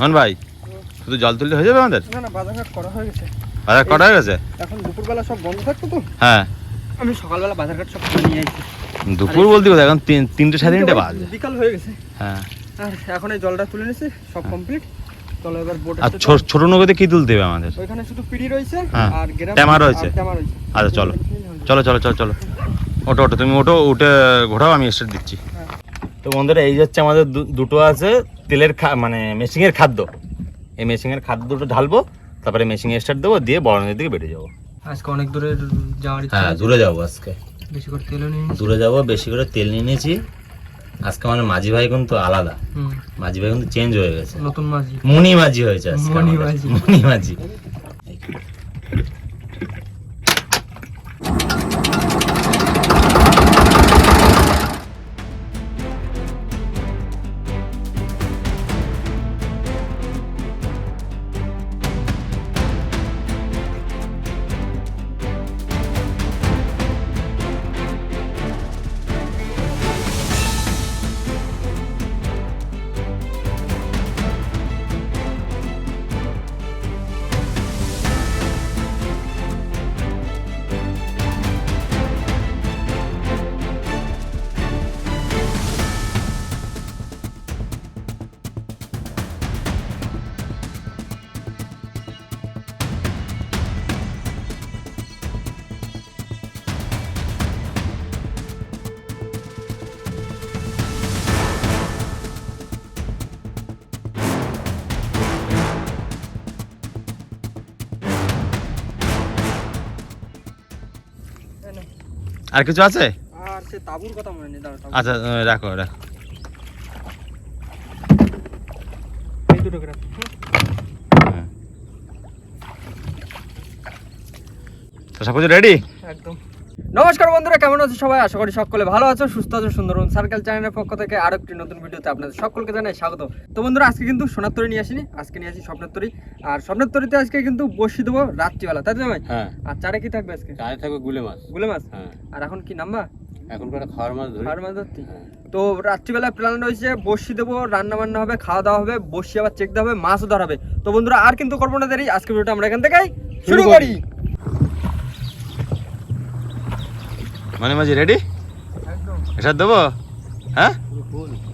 হন ভাই শুধু জল তুললে হয়ে যাবে আমাদের? না না বাজারঘাট করা হয়ে গেছে। বাজার হয়ে গেছে? এখন দুপুরবেলা সব বন্ধ থাকতো তো? হ্যাঁ। আমি সকালবেলা বাজারঘাট সব নিয়ে আইছি। দুপুর বলতে কোথায় এখন তিন তিনটে সাড়ে তিনটে বাজে। বিকাল হয়ে গেছে। হ্যাঁ। আর এখন এই জলটা তুলে নিছি সব কমপ্লিট চলো এবার বোট আর ছোট নৌকাতে কি তুলতে হবে আমাদের? ওইখানে শুধু পিড়ি রয়েছে হ্যাঁ, আর ট্যামা রয়েছে। আচ্ছা চলো। চলো চলো চলো চলো। ওটো ওটো তুমি ওটো উঠে ঘোরাও আমি স্টার্ট দিচ্ছি। হ্যাঁ। তো বন্ধুরা এই হচ্ছে আমাদের দুটো আছে তেলের খা- মানে মেশিংয়ের খাদ্য। এই মেশিংয়ের খাদ্য দুটো ঢালবো তারপরে মেশিং স্টার্ট দেবো দিয়ে বড় নদীর দিকে বেরিয়ে যাব। আজকে অনেক দূরে যাওয়ার হ্যাঁ দূরে যাব আজকে। বেশি করে তেলও নিয়ে দূরে যাব বেশি করে তেল নিয়ে নিয়েছি। আজকে আমার মাঝি ভাই কিন্তু আলাদা। হুম। মাঝি ভাই কিন্তু চেঞ্জ হয়ে গেছে। নতুন মাঝি। মনি মাঝি হয়েছে আজকে আমাদের। মাঝি। মণি মাঝি। আর কিছু আছে? আর সে তাবুর কথা মনে নেই আচ্ছা রাখো রাখো। এই দুটো গ্রাম হ্যাঁ। তো সব কিছু রেডি নমস্কার বন্ধুরা কেমন আছো সবাই? আশা করি সকলে ভালো আছো সুস্থ আছো সুন্দরবন সার্কেল চ্যানেলের পক্ষ থেকে আরও একটি নতুন ভিডিওতে আপনাদের সকলকে জানাই স্বাগত। তো বন্ধুরা আজকে কিন্তু সোনার তরি নিয়ে আসিনি আজকে নিয়ে আসি স্বপ্নের তরি আর স্বপ্নের তরিতে আজকে কিন্তু বসিয়ে দেবো রাত্রিবেলা তাই তো ভাই হ্যাঁ। আর চারে কি থাকবে আজকে? চারে থাকবে গুলে মাছ। গুলে মাছ? হ্যাঁ। আর এখন কি নাম্বা এখন করে খাওয়ার মাছ ধরি। খাওয়ার মাছ ধরতি তো রাত্রিবেলা প্ল্যান রয়েছে বসি দেবো রান্না বান্না হবে খাওয়া দাওয়া হবে বসি আবার চেক দেওয়া হবে মাছও ধরা হবে। তো বন্ধুরা আর কিন্তু করব না দেরি আজকে ভিডিওটা আমরা এখান থেকেই শুরু করি। মানে মাঝি রেডি এটা দেবো? হ্যাঁ?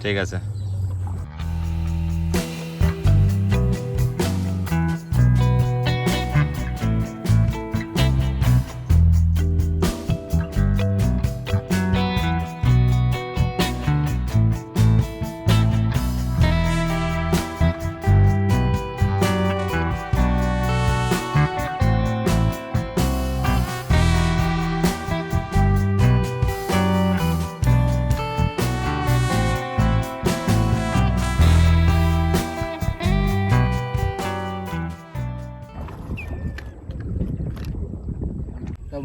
ঠিক আছে।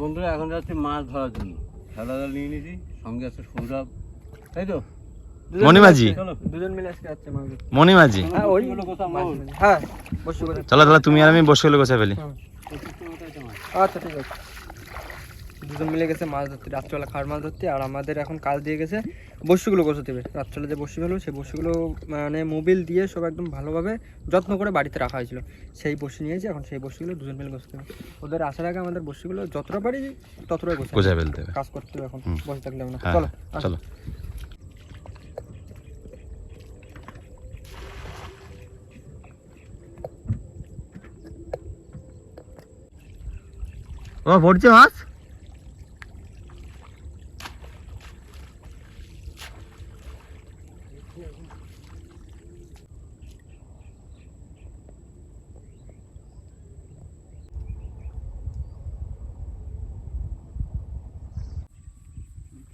বন্ধুরা এখন যাচ্ছি মাছ ধরার জন্য। খেলা নিয়ে নিয়েছি সঙ্গে আছে সৌরভ তাই তো? দুজন মিলে আজকে যাচ্ছে মাছ। হ্যাঁ। হ্যাঁ চলো তাহলে তুমি আর আমি বসে গেলে গোছা ফেলি। আচ্ছা ঠিক আছে। দুজন মিলে গেছে মাছ ধরতে রাত্রিবেলা খাওয়ার মাছ ধরতে আর আমাদের এখন কাজ দিয়ে গেছে বসিগুলো গোছাতে হবে। রাত্রিবেলা যে বসি ফেলো সেই বসিগুলো মানে মোবিল দিয়ে সব একদম ভালোভাবে যত্ন করে বাড়িতে রাখা হয়েছিল। সেই বসি নিয়েছি এখন সেই বসিগুলো দুজন মিলে গোছাতে হবে। ওদের আসার আগে আমাদের বসিগুলো যতটা পারি ততটাই গোছা গোছা ফেলতে হবে। কাজ করতে হবে এখন বসে থাকলে না। হ্যাঁ চলো চলো। ও পড়ছে মাছ?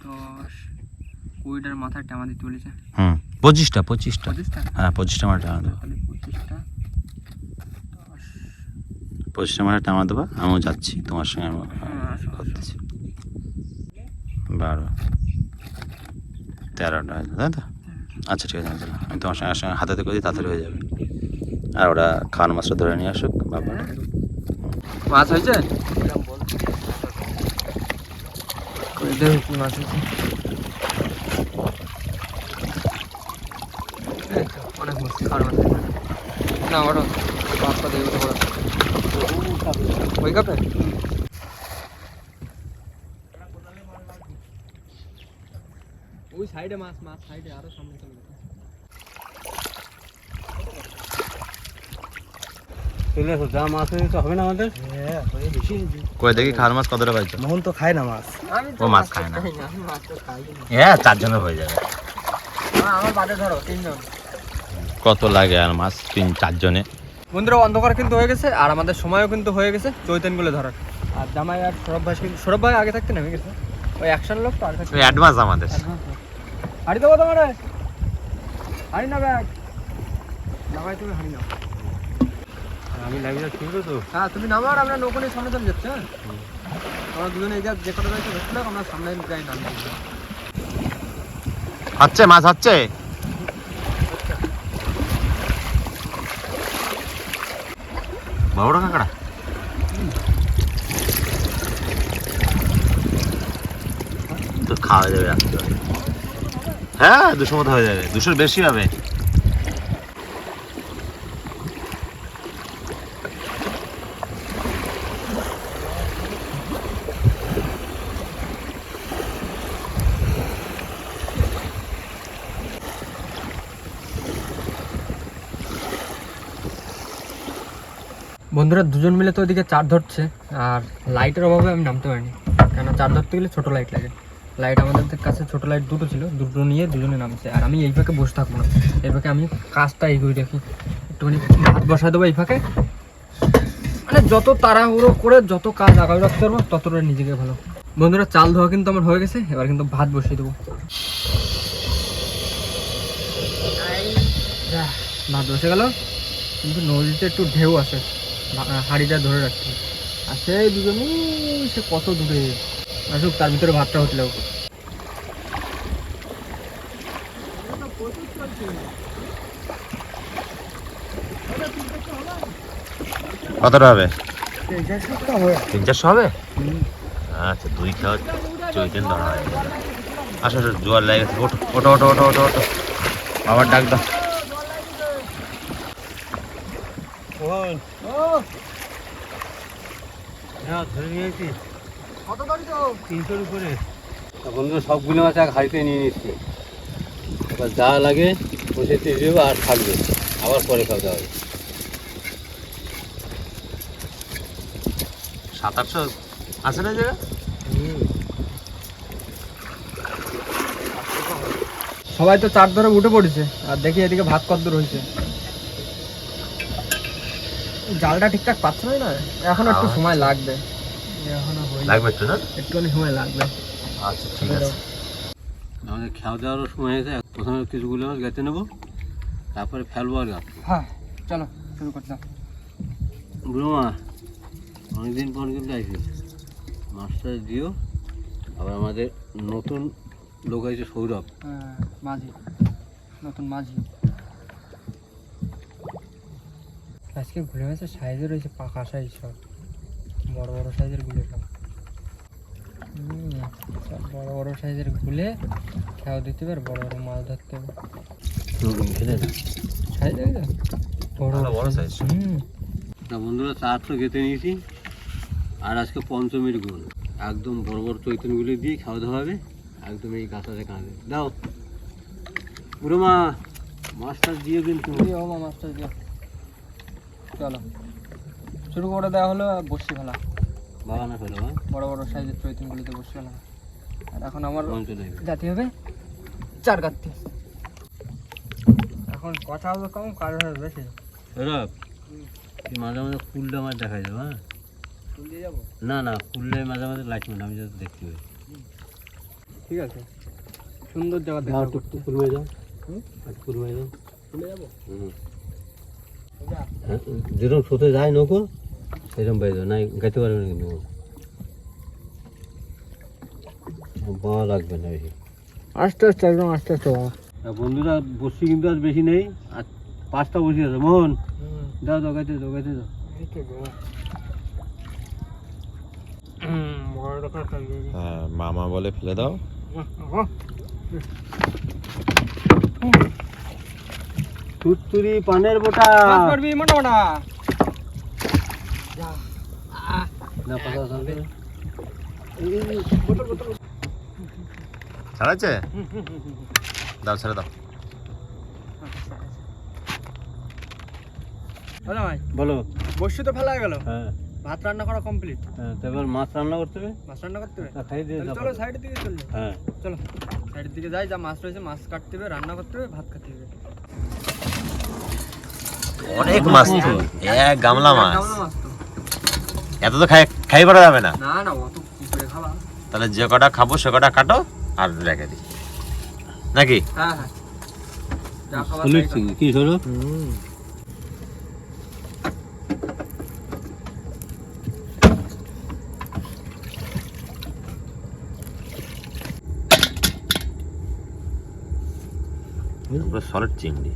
দশ। কুড়িটার মাথায় টামা দিতে বলেছে হুম পঁচিশটা পঁচিশটা। পঁচিশটা? হ্যাঁ পঁচিশটা মাঠে টানা দেবো পঁচিশটা দশ। পঁচিশটা মাঠে টানা দেবো আমিও যাচ্ছি তোমার সঙ্গে হ্যাঁ। করতেছি। বারো তেরোটা তাই তো? আচ্ছা ঠিক আছে আমি তোমার সঙ্গে সঙ্গে হাতে করে দিই তাড়াতাড়ি হয়ে যাবে। আর ওরা খাওয়ার মাছটা ধরে নিয়ে আসুক বাবা। মাছ হয়েছে? দেখি কি মাছ এই অনেক মাছ না ওটা মাছটা দিয়ে দিতে ওই কাপে ওই সাইডে মাছ মাছ সাইডে আরও সামনে চলে গেছে চলে যা মাছ তো হবে না আমাদের? হ্যাঁ কই দেখি খার মাছ কতটা পাইছো? মোহন তো খায় না মাছ। আমি ও মাছ খায় না। আমি মাছ তো খাই না। হ্যাঁ চারজনের হয়ে যাবে। আমার- বাদে ধরো তিনজন। কত লাগে আর মাছ তিন চারজনে? বন্ধুরা অন্ধকার কিন্তু হয়ে গেছে আর আমাদের সময়ও কিন্তু হয়ে গেছে। চৈতনগুলো ধরার আর জামাই আর সৌরভ ভাই কিন্তু সৌরভ ভাই আগে থাকতে নেমে গেছে ওই অ্যাকশন লোক তো আর অ্যাডভান্স আমাদের। হাড়ি দেবো তোমার। হাড়ি না ব্যাগ। জামাই তুমি হাড়ি নাও। আমি লাগি যা ঠিক তো হ্যাঁ তুমি নামো আর আমরা নৌকনের সামনে চলে যাচ্ছি হ্যাঁ? আমরা দুজনে এই যা যে কটা রয়েছে বেশিরভাগ আমরা সামনে যাই নাম হচ্ছে মাছ হচ্ছে? বড় কাঁকড়া তো খাওয়া যাবে। হ্যাঁ দুশো মতো হয়ে যাবে দুশোর বেশি হবে। বন্ধুরা, দুজন মিলে তো ওইদিকে চার ধরছে, আর লাইটের অভাবে আমি নামতে পারিনি। কেন চার ধরতে গেলে ছোট লাইট লাগে। লাইট আমাদের কাছে ছোট লাইট দুটো ছিল, দুটো নিয়ে দুজনে নামছে। আর আমি এই ফাঁকে বসে থাকব না। এই ফাঁকে আমি কাজটা এগিয়ে রাখি একটুখানি ভাত বসায় দেবো এই ফাঁকে। মানে যত তাড়াহুড়ো করে যত কাজ আগায় রাখতে পারব ততটা নিজেকে ভালো। বন্ধুরা, চাল ধোয়া কিন্তু আমার হয়ে গেছে, এবার কিন্তু ভাত বসিয়ে দেবো। ভাত বসে গেল। কিন্তু নদীতে একটু ঢেউ আছে। হাঁড়িটা ধরে রাখতে আর সেই দুজন সে কত দূরে? আসুক তার ভিতরে ভাতটা হতে লাগুক কতটা হবে? তিন চারশো হবে? আচ্ছা দুই খাওয়া চৈতেন ধরা হয়। আসো আসো জোয়ার লেগে ওঠো ওঠো ওঠো ওঠো ওঠো আবার ডাক দাও। হ্যাঁ ধরে নিয়েছি। কত দাঁড়ি তো? তিনশোর উপরে। বন্ধু সবগুলো মাছ এক হাইতে নিয়ে নিচ্ছি। এবার যা লাগে বসে দিয়ে দেবো আর থাকবে। আবার পরে খাওয়া হবে। সাত আটশো আছে না জায়গা? সবাই তো চার ধরে উঠে পড়েছে আর দেখি এদিকে ভাত কদ্দূর হয়েছে। জালটা ঠিকঠাক পাচ্ছে না? না এখন একটু সময় লাগবে। লাগবে একটু না? একটুখানি সময় লাগবে। আচ্ছা ঠিক আছে। আমাদের খাওয়া দাওয়ারও সময় হয়েছে প্রথমে কিছুগুলো গেতে নেব। তারপরে ফেলব আর গাছ। হ্যাঁ চলো শুরু করতাম বুড়ো মা অনেকদিন পর কিন্তু আসবে মাছটা দিও আবার আমাদের নতুন লোক আছে সৌরভ। হ্যাঁ, মাঝি। নতুন মাঝি। আজকে ঘুরে মাছের সাইজে রয়েছে পাকা সাইজ সব বড় বড় সাইজের গুলে সব। হুম, সব বড় বড় সাইজের গুলে খেয়াও দিতে পারে বড় বড় মাছ ধরতে হবে। সাইজ বড় বড়। হুম। তা বন্ধুরা চার তো গেতে নিয়েছি। আর আজকে পঞ্চমীর গুণ একদম বড় বড় চৈতনগুলো দিয়ে খাওয়া দাওয়া হবে। একদম এই গাছাতে কাঁদে দাও। বুড়ো মা মাছটা দিয়ে দিন তুমি। মাছটা দিও। চলো। শুরু করে দেওয়া হলো বসি ফেলা। বাগানে ফেলো হ্যাঁ? বড় বড় সাইজের চৈতনগুলিতে বসি ফেলা। আর এখন আমার জাতি হবে চার কাত্তি এখন কথা হবে কম কাজ হবে বেশি। মাঝে মাঝে ফুলটা মাছ দেখা যাবে হ্যাঁ? যাব? না না ফুললে মাঝে মাঝে লাইট মানে আমি যাতে দেখতে পাই। ঠিক আছে। সুন্দর জায়গা দেখা একটু ফুল মেয়ে যাও। ফুল মেয়ে যাও। ফুলে যাব? হুম। হ্যাঁ, যেরকম স্রোতে যায় নৌকো সেরকম বাইরে নাই গাইতে পারবে না কিন্তু বাবা লাগবে না বেশি। আস্তে আস্তে একদম আস্তে আস্তে বাবা। বন্ধুরা বসছি কিন্তু আর বেশি নেই। আর পাঁচটা বসে আছে। মোহন দাও দাও গাইতে দাও গাইতে দাও। হ্যাঁ মামা বলে ফেলে দাও। তুত্তুরি পানের বোটা। মোটা মোটা। না কথা ছাড়াচ্ছে দাও ছেড়ে দাও। ভাই? বলো। বসু তো ফেলা গেল। হ্যাঁ। ভাত রান্না করা কমপ্লিট হ্যাঁ তো এবার মাছ রান্না করতে হবে? মাছ রান্না করতে হবে? খাই দিয়ে চলো সাইডের দিকে চলে। হ্যাঁ। চলো সাইডের দিকে যাই যা মাছ রয়েছে মাছ কাটতে হবে রান্না করতে হবে ভাত খেতে হবে। অনেক মাছ তো এক গামলা মাছ। এত তো খাই খাই পারা যাবে না। না না অত কি করে খাবা? তাহলে যে কটা খাব সে কটা কাটো আর রেখে দিই। নাকি? হ্যাঁ হ্যাঁ। কি হলো? সলিড চিংড়ি।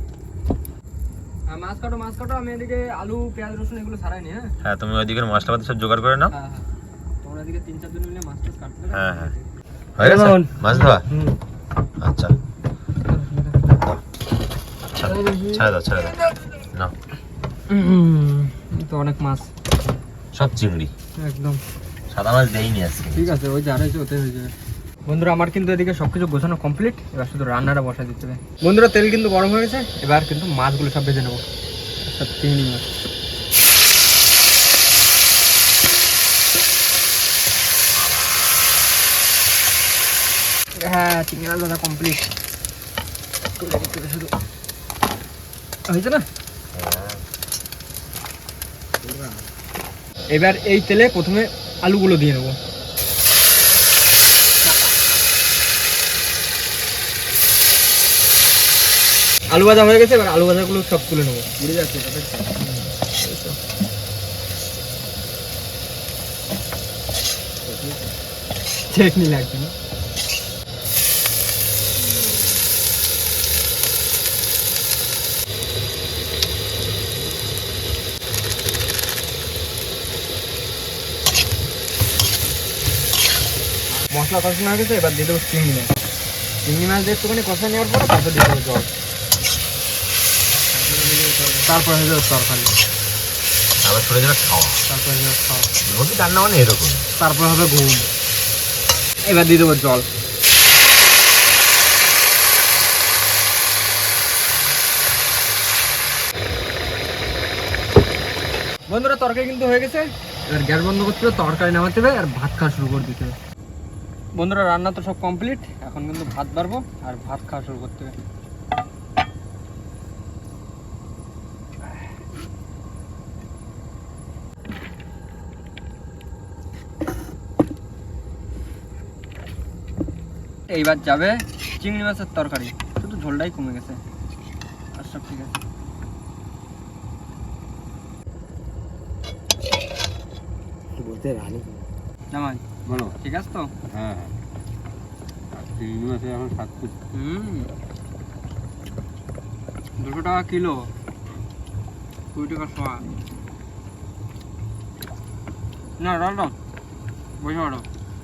মাছ কাটো মাছ কাটো আমি এদিকে আলু পেঁয়াজ রসুন এগুলো ছাড়াই নি হ্যাঁ? হ্যাঁ তুমি ওইদিকে মশলাপাতি সব জোগাড় করে নাও। হ্যাঁ হ্যাঁ। তোমরা এদিকে তিন চারজন মিলে মাছ টাছ কাটতে হ্যাঁ, হ্যাঁ। হয়ে গেছে? মাছ ধোয়া? হুম। আচ্ছা। আচ্ছা ছেড়ে দাও ছেড়ে দাও। নাও। তো অনেক মাছ। সব চিংড়ি। একদম। সাদা মাছ দেইনি আজকে। ঠিক আছে ওই যা রয়েছে ওতে হয়ে যাবে। বন্ধুরা, আমার কিন্তু এদিকে সবকিছু গোছানো কমপ্লিট এবার শুধু রান্নাটা বসা দিতে হবে। বন্ধুরা, তেল কিন্তু গরম হয়ে গেছে। এবার কিন্তু মাছগুলো সব ভেজে নেব। সব চিংড়ি মাছ। হ্যাঁ চিংড়ি ভাজা কমপ্লিট শুধু। হয়েছে না? এবার এই তেলে প্রথমে আলুগুলো দিয়ে নেব। আলু ভাজা হয়ে গেছে এবার আলু ভাজাগুলো সব তুলে নেব। বুঝে যাচ্ছে চেটনি না। মশলা কষানো হয়ে গেছে এবার দিয়ে দেবো চিংড়ি মাছ। চিংড়ি মাছ দিয়ে একটুখানি কষা নেওয়ার পরে তারপর দিয়ে দেবো জল। তারপর হয়ে যাবে তরকারি। আবার ছোটো ছোটো খাওয়া। তারপর হয়ে যাবে খাওয়া। রান্না মানে এরকম। তারপর হবে ঘুম। এবার দিয়ে দেবো জল। বন্ধুরা তরকারি কিন্তু হয়ে গেছে। এবার গ্যাস বন্ধ করতে হবে তরকারি নামাতে হবে আর ভাত খাওয়া শুরু করে দিতে হবে। বন্ধুরা রান্না তো সব কমপ্লিট এখন কিন্তু ভাত বাড়বো আর ভাত খাওয়া শুরু করতে হবে। এইবার যাবে চিংড়ি মাছের তরকারি। শুধু ঝোলটাই কমে গেছে। আর সব ঠিক আছে। বলতে রানি। জামাই বলো। ঠিক আছে তো? হ্যাঁ চিংড়ি মাছে এখন সাত হুম। দুশো টাকা কিলো। কুড়ি টাকা শোয়া না ডাল বসে পড়ো।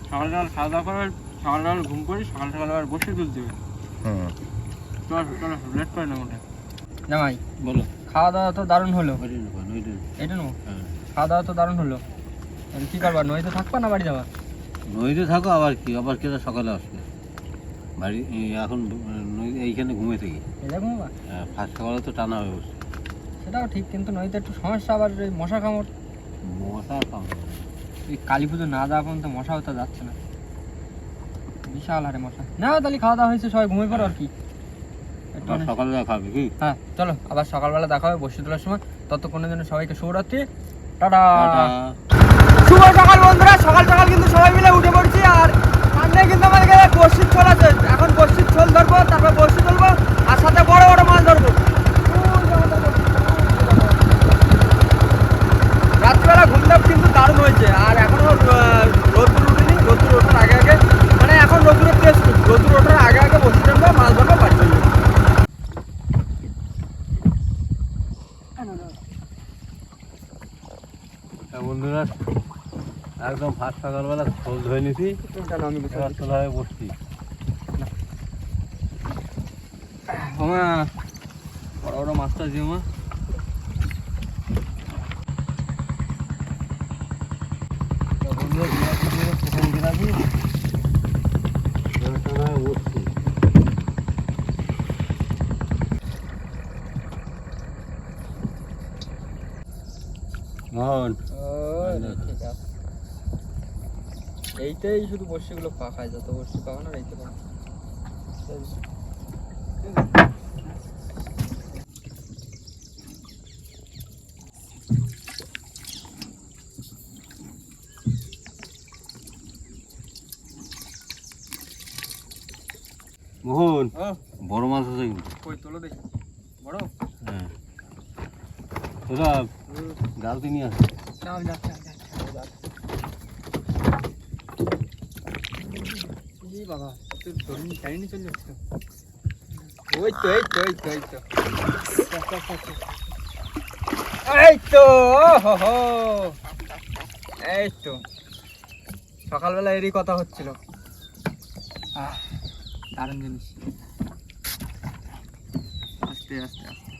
সকাল সকাল খাওয়া দাওয়া করে সকাল সকাল ঘুম করি সকাল সকাল আবার বসে তুলতে হবে হুম। চলো চলো লেট করে না ওটা। জামাই বলো। খাওয়া দাওয়া তো দারুণ হলো। এটা নেব? হ্যাঁ। খাওয়া দাওয়া তো দারুণ হলো। তাহলে কী করবা নইতে থাকবা না বাড়ি যাবা? নদীতে থাকো আবার কি? আবার কেটা সকালে আসবে? বাড়ি এখন নদী এইখানে ঘুমে থাকি। এটা ঘুমাবা? ফার্স্ট সকালে তো টানা হয়ে বসছে সেটাও ঠিক কিন্তু নইতে একটু সমস্যা আবার এই মশা কামড়। মশা কামড়। এই কালী পুজো না যাওয়া পর্যন্ত মশাও তো যাচ্ছে না। বিশাল হারে মশা। না তাহলে খাওয়া দাওয়া হয়েছে সবাই ঘুমিয়ে পড়ো আর কি? সকালে খাবে কি? হ্যাঁ চলো আবার সকালবেলা দেখা হবে বসে তোলার সময়। ততক্ষণের জন্য সবাইকে শুভরাত্রি। টাটা। শুভ সকাল বন্ধুরা! সকাল সকাল কিন্তু সবাই মিলে উঠে পড়ছি আর সামনে কিন্তু আমাদেরকে বর্ষির ছোল আছে এখন বর্ষির ছোল ধরবো তারপর বর্ষি তুলবো আর সাথে বড় বড় মাছ ধরবো রাত্রিবেলা ঘুমটা কিন্তু দারুণ হয়েছে আর এখনও রোদ্দুর উঠেনি রোদ্দুর ওঠার আগে আগে মানে এখন রোদ্দুরের তেজ রোদ্দুর ওঠার আগে আগে বসে টানবো মাছ ধরবো বাড়ি চলে যাব। তা বন্ধুরা একদম ফার্স্ট সকালবেলা খোল ধরে নিছি এবার তোলা হয়ে বসছি ওমা বড় বড় মাছটা দিও মা তো বন্ধুরা বিরাট বিরাট প্রথম গেলাম টানা বসছি মোহন ঠিক আছে এইটাই শুধু বর্ষিগুলো পাকায় যত বর্ষি পাকানো এইতে পাকা। মোহন বড় মাছ আছে কিন্তু। কই তোলো দেখি। বড়? হ্যাঁ। চাল যাচ্ছে এই বাবা তুই ধরুন চাইনি চলে যাচ্ছে ওই তো এই তো এই তো এই তো। এই তো হো হো। এই তো। সকালবেলা এরই কথা হচ্ছিল। আহ, দারুণ জিনিস। আস্তে আস্তে আস্তে।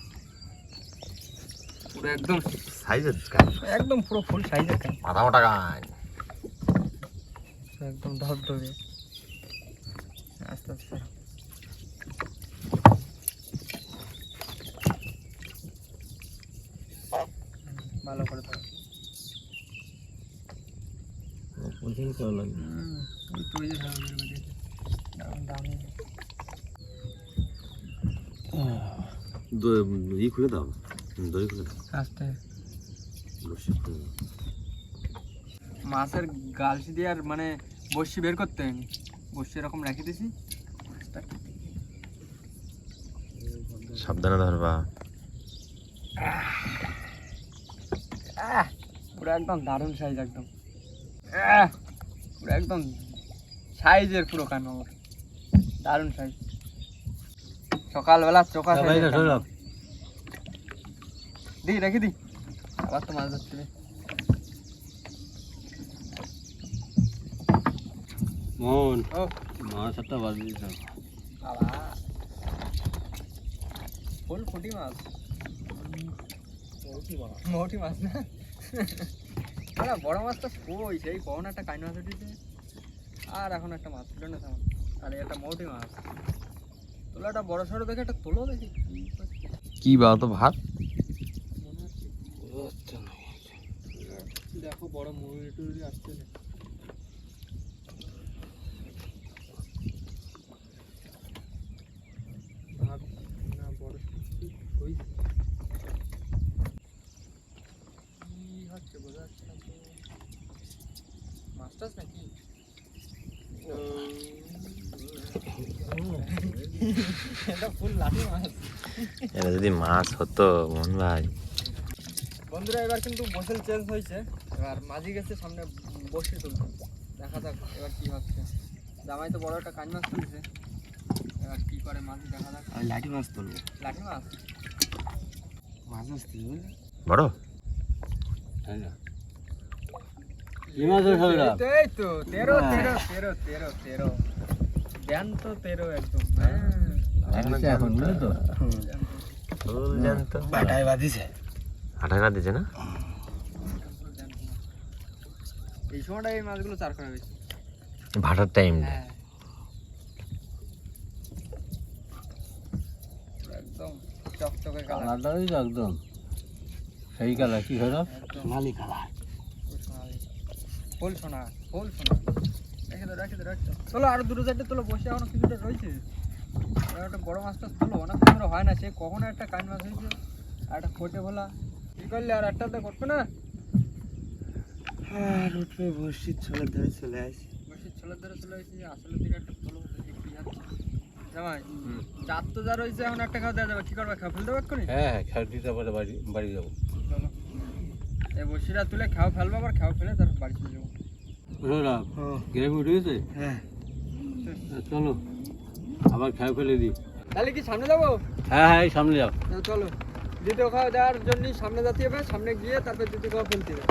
পুরো একদম সাইজের একদম পুরো ফুল সাইজের মাথা মোটা একদম আস্তে হুম, ভালো করে ধরো। লাগে। ই খুলে দাও। খুলে আস্তে বসে মাছের গালসি দিয়ে আর মানে বড়শি বের করতে বড়শি এরকম রেখে দিছি। সাবধানে ধরবা। পুরো একদম দারুণ সাইজ একদম। পুরো একদম সাইজের পুরো কানো দারুণ সাইজ সকালবেলা চোখা সৌরভ দি রেখে দি। আবার তো মাছ ধরতে ও। মাছ একটা বাজি দিতাম বাবা ফুল ফুটি মাছ। মোটি মাছ। না? না বড় মাছটা কই? সেই কখন একটা কাইন মাছ উঠেছে আর এখন একটা মাছ ছিল না তেমন। আর একটা মোটি মাছ। তোলো একটা বড় সড়ো দেখে একটা তোলো দেখি। কি? বা তো ভাত? মনে হচ্ছে দেখো বড় মুরগি টুরগি আসছে না ভাব না বড় সড়ো হইছে কি হচ্ছে বোঝা যাচ্ছে না তো মাছ টাছ নাকি এটা যদি মাছ হতো মন ভাই। বন্ধুরা এবার কিন্তু বসেল চেঞ্জ হয়েছে। এবার মাঝি গেছে সামনে বসে তুলছে দেখা যাক এবার কি হচ্ছে। জামাই তো বড় একটা কান মাছ তুলছে। এবার কি করে মাঝি দেখা যাক। আমি লাঠি মাছ তুলবো? লাঠি মাছ? মাছ আসতে বড়? তাই না? সৌরভ এই তো, তো একদম। হ্যাঁ। এখন বুঝলি তো ফুল জ্যান্ত বাটায় বাঁধিছে। আঠাই না না? এই সময়টা এই মাছগুলো চার করা বেশি। ভাটার টাইম একদম চকচকে কালার। ওই তো একদম। সেই কালার কি একদম। সোনালি কালার। ফুল সোনা ফুল সোনা। রেখে দাও রেখে দাও রেখে দাও চলো আরও দুটো চারটে তোলো বসে এখনও কিছুটা রয়েছে। আর একটা বড় মাছটা তোলো অনেক হয় না সে কখনো একটা কান মাছ হয়েছে আর একটা কোটে ভোলা। কি করলে আর একটাতে করবে না? উঠবে বসির ছলে ধরে চলে আসি। বসে ছেলের ধরে চলে এসেছি আসলে দিকে একটা তোলো জামাই তো যা রয়েছে এখন একটা খাওয়া দেওয়া যাবে। কি করবে খাওয়া ফেলতে পারবে হ্যাঁ হ্যাঁ খেয়াল দিতে পারে বাড়ি বাড়ি যাব। এই বসিটা তুলে খাওয়া ফেলব আবার খাওয়া ফেলে তারপর বাড়ি চলে গ্রেভি উঠে গেছে হ্যাঁ চলো। আবার খেয়ে ফেলে দিই। তাহলে কি সামনে যাব? হ্যাঁ হ্যাঁ সামনে যাও। চলো। দ্বিতীয় খাওয়া দেওয়ার জন্য সামনে যেতে হবে সামনে গিয়ে তারপর দ্বিতীয় খাওয়া ফেলতে হবে।